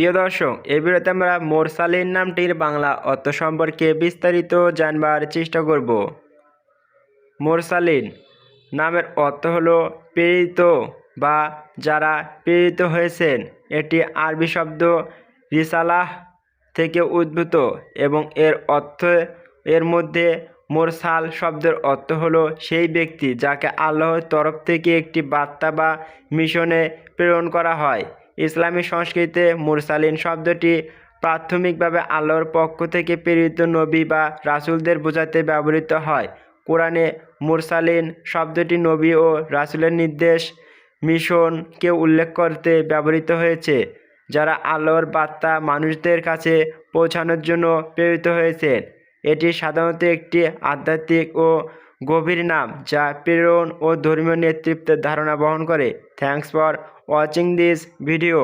প্রিয় দর্শক এই ভিডিওতে আমরা মোরসালিন নামটির বাংলা অর্থ সম্পর্কে বিস্তারিত জানবার চেষ্টা করব। মোরসালিন নামের অর্থ হলো প্রেরিত বা যারা প্রেরিত হয়েছেন। এটি আরবি শব্দ রিসালাহ থেকে উদ্ভূত এবং এর অর্থ, এর মধ্যে মোরসাল শব্দের অর্থ হলো সেই ব্যক্তি যাকে আল্লাহর তরফ থেকে একটি বার্তা বা মিশনে প্রেরণ করা হয়। ইসলামী সংস্কৃতিতে মুরসালিন শব্দটি প্রাথমিকভাবে আল্লাহর পক্ষ থেকে প্রেরিত নবী বা রাসুলদের বোঝাতে ব্যবহৃত হয়। কোরআনে মুরসালিন শব্দটি নবী ও রাসূলের নির্দেশ মিশনকে উল্লেখ করতে ব্যবহৃত হয়েছে, যারা আল্লাহর বার্তা মানুষদের কাছে পৌঁছানোর জন্য প্রেরিত হয়েছে এটি সাধারণত একটি আধ্যাত্মিক ও গভীর নাম যা প্রেরণ ও ধর্মীয় নেতৃত্বের ধারণা বহন করে। Thanks for watching this video